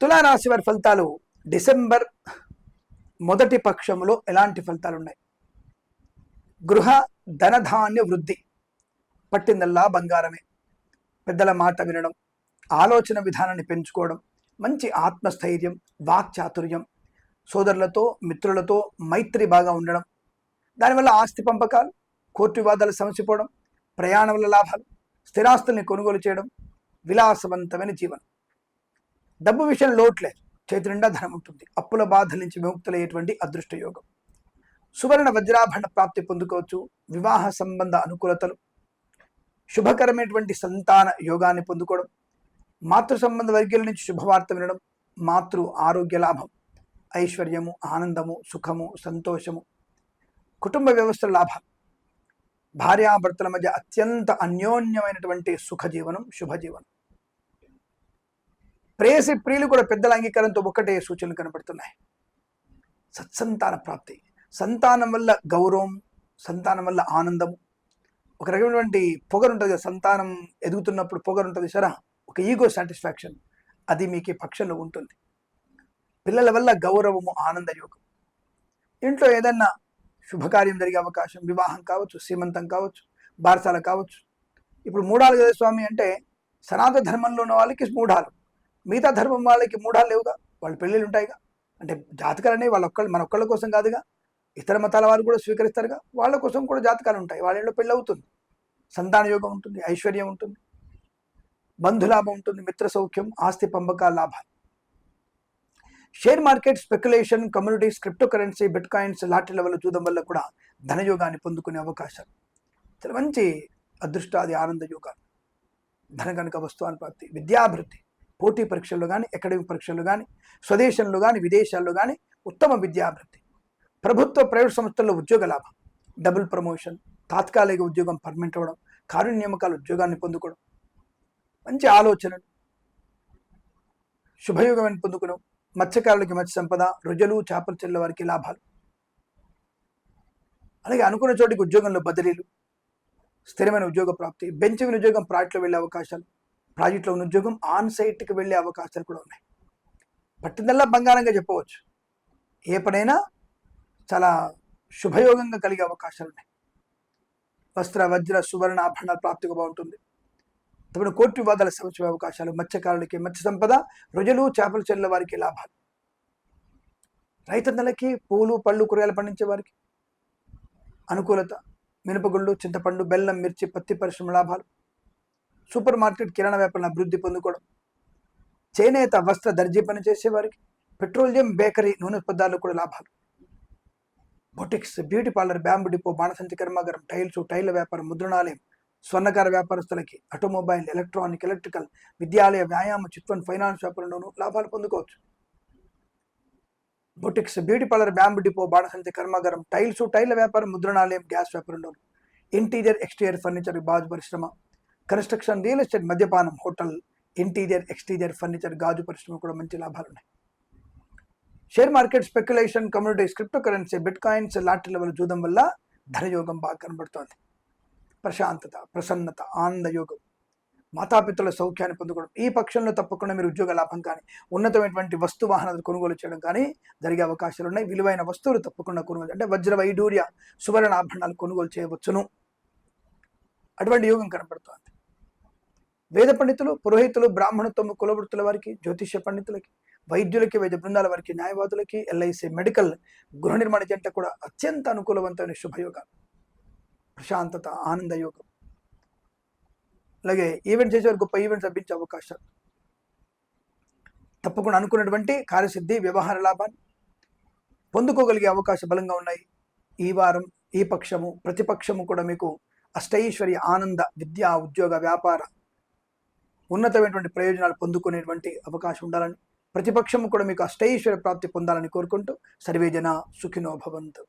తులారాశి వారి ఫలితాలు డిసెంబర్ మొదటి పక్షంలో ఎలాంటి ఫలితాలు ఉన్నాయి గృహ ధనధాన్య వృద్ధి పట్టిందల్లా బంగారమే. పెద్దల మాట వినడం ఆలోచన విధానాన్ని పెంచుకోవడం మంచి ఆత్మస్థైర్యం వాక్చాతుర్యం సోదరులతో మిత్రులతో మైత్రి బాగా ఉండడం దానివల్ల ఆస్తి పంపకాలు కోర్టు వివాదాలు సమసిపోవడం ప్రయాణం వల్ల లాభాలు స్థిరాస్తుల్ని కొనుగోలు చేయడం విలాసవంతమైన జీవనం. డబ్బు విషయం లోట్లేదు చేతి నిండా ధనం ఉంటుంది. అప్పుల బాధల నుంచి విముక్తులయ్యేటువంటి అదృష్ట యోగం. సువర్ణ వజ్రాభరణ ప్రాప్తి పొందుకోవచ్చు. వివాహ సంబంధ అనుకూలతలు. శుభకరమైనటువంటి సంతాన యోగాన్ని పొందుకోవడం. మాతృ సంబంధ వర్గీయుల నుంచి శుభవార్త వినడం. మాతృ ఆరోగ్య లాభం. ఐశ్వర్యము ఆనందము సుఖము సంతోషము. కుటుంబ వ్యవస్థ లాభం. భార్యాభర్తల మధ్య అత్యంత అన్యోన్యమైనటువంటి సుఖజీవనం శుభజీవనం. ప్రేయసి ప్రియులు కూడా పెద్దల అంగీకారంతో ఒక్కటే సూచనలు కనపడుతున్నాయి సత్సంతాన ప్రాప్తి. సంతానం వల్ల గౌరవం సంతానం వల్ల ఆనందం ఒక రకమైనటువంటి పొగరు ఉంటుంది కదా, సంతానం ఎదుగుతున్నప్పుడు పొగరు ఉంటుంది సరా ఒక ఈగో సాటిస్ఫాక్షన్ అది మీకు పక్షంలో ఉంటుంది. పిల్లల వల్ల గౌరవము ఆనంద యోగం. ఇంట్లో ఏదన్నా శుభకార్యం జరిగే అవకాశం వివాహం కావచ్చు సీమంతం కావచ్చు బారసాల కావచ్చు. ఇప్పుడు మూడాలు కదా స్వామి అంటే సనాతన ధర్మంలో ఉన్న వాళ్ళకి మూఢాలు. మిగతా ధర్మం వాళ్ళకి మూఢాలు లేవుగా? వాళ్ళ పెళ్ళిళ్ళు ఉంటాయిగా? అంటే జాతకాలు అనేవి వాళ్ళ ఒక్కళ్ళు మన ఒక్కళ్ళ కోసం కాదుగా? ఇతర మతాల వారు కూడా స్వీకరిస్తారుగా? వాళ్ళ కోసం కూడా జాతకాలు ఉంటాయి. వాళ్ళ ఇంట్లో పెళ్ళి అవుతుంది. సంతాన యోగం ఉంటుంది ఐశ్వర్యం ఉంటుంది బంధులాభం ఉంటుంది మిత్ర సౌఖ్యం ఆస్తి పంపకాల లాభాలు. Share market speculation communities cryptocurrency bitcoins lottery level చూడడం వల్ల కూడా ధనయోగాన్ని పొందుకునే అవకాశాలు. చాలా మంచి అదృష్టాది ఆనంద యోగాలు. ధన కనుక వస్తువాన్ని ప్రాప్తి విద్యాభివృద్ధి. పోటీ పరీక్షల్లో కానీ అకాడమిక్ పరీక్షల్లో కానీ స్వదేశంలో కానీ విదేశాల్లో కానీ ఉత్తమ విద్యాభివృద్ధి. ప్రభుత్వ ప్రైవేట్ సంస్థల్లో ఉద్యోగ లాభం. డబుల్ ప్రమోషన్ తాత్కాలిక ఉద్యోగం పర్మనెంట్ అవ్వడం కారుణ్య నియామకాల ఉద్యోగాన్ని పొందుకోవడం. మంచి ఆలోచనలు. శుభయోగమైన పొందుకున్నాం మత్స్యకారులకి మత్స్య సంపద రుజులు చేపలు చెల్ల వారికి లాభాలు. అలాగే అనుకున్న చోటికి ఉద్యోగంలో బదిలీలు. స్థిరమైన ఉద్యోగ ప్రాప్తి బెంచ్ ఉద్యోగం ప్రాట్లో వెళ్ళే అవకాశాలు. ప్రాజెక్టులో ఉన్న ఉద్యోగం ఆన్ సైట్కి వెళ్ళే అవకాశాలు కూడా ఉన్నాయి. పట్టిందల్లా బంగారంగా చెప్పవచ్చు. ఏ పనైనా చాలా శుభయోగంగా కలిగే అవకాశాలు ఉన్నాయి. వస్త్ర వజ్ర సువర్ణ ఆభరణ ప్రాప్తిగా బాగుంటుంది. తప్పుడు కోర్టు వివాదాల సమస్య అవకాశాలు మత్స్యకారులకి మత్స్య సంపద రుజులు చేపలు చెల్ల వారికి లాభాలు. రైతన్నలకి పూలు పళ్ళు కూరగాయలు పండించే వారికి అనుకూలత మినపగుళ్ళు చింతపండు బెల్లం మిర్చి పత్తి పరిశ్రమ లాభాలు. సూపర్ మార్కెట్ కిరాణా వ్యాపారం అభివృద్ధి పొందుకోవడం చేనేత వస్త్ర దర్జీ పని చేసేవారికి పెట్రోలియం బేకరీ నూనె పదార్థాలు కూడా లాభాలు. Boutiques beauty parlour bamboo depot బాణసంచి కర్మాగారం టైల్స్ టైల్ వ్యాపారం ముద్రణాలయం స్వర్ణకార వ్యాపారస్తులకి ఆటోమొబైల్ ఎలక్ట్రానిక్ ఎలక్ట్రికల్ విద్యాలయ వ్యాయామ చిట్ఫండ్ ఫైనాన్స్ వ్యాపారంలోనూ లాభాలు పొందుకోవచ్చు. Boutiques beauty parlour bamboo depot బాణసంచి కర్మాగారం టైల్స్ టైల్ వ్యాపారం ముద్రణాలయం గ్యాస్ వ్యాపారంలోను ఇంటీరియర్ ఎక్స్టీరియర్ ఫర్నిచర్ బాజ్ పరిశ్రమ కన్స్ట్రక్షన్ రియల్ ఎస్టేట్ మద్యపానం హోటల్ ఇంటీరియర్ ఎక్స్టీరియర్ ఫర్నిచర్ గాజు పరిశ్రమ కూడా మంచి లాభాలు ఉన్నాయి share market speculation communities cryptocurrency bitcoins లాటరీల level చూడడం వల్ల ధనయోగం బాగా కనబడుతోంది. ప్రశాంతత ప్రసన్నత ఆనంద యోగం. మాతాపితల సౌఖ్యాన్ని పొందుకోవడం. ఈ పక్షంలో తప్పకుండా మీరు ఉద్యోగ లాభం కానీ ఉన్నతమైనటువంటి వస్తు వాహనాలు కొనుగోలు చేయడం కానీ జరిగే అవకాశాలు ఉన్నాయి. విలువైన వస్తువులు తప్పకుండా కొనుగోలు అంటే వజ్ర వైడూర్య సువర్ణ ఆభరణాలు కొనుగోలు చేయవచ్చును. అటువంటి యోగం కనబడుతోంది. వేద పండితులు పురోహితులు బ్రాహ్మణత్వము కులవృత్తుల వారికి జ్యోతిష్య పండితులకి వైద్యులకి వైద్య బృందాల వారికి న్యాయవాదులకి ఎల్ఐసి మెడికల్ గృహ నిర్మాణ జంట కూడా అత్యంత అనుకూలవంతమైన శుభయోగాలు ప్రశాంతత ఆనంద యోగం అలాగే ఈవెంట్ చేసేవారు గొప్ప ఈవెంట్స్ లభించే అవకాశాలు. తప్పకుండా అనుకున్నటువంటి కార్యసిద్ధి వ్యవహార లాభాన్ని పొందుకోగలిగే అవకాశం బలంగా ఉన్నాయి. ఈ వారం ఈ పక్షము ప్రతిపక్షము కూడా మీకు అష్టైశ్వర్య ఆనంద విద్య ఉద్యోగ వ్యాపార ఉన్నతమైనటువంటి ప్రయోజనాలు పొందుకునేటువంటి అవకాశం ఉండాలని ప్రతిపక్షము కూడా మీకు అష్టైశ్వర్య ప్రాప్తి పొందాలని కోరుకుంటూ సర్వేజన సుఖినో భవంతు.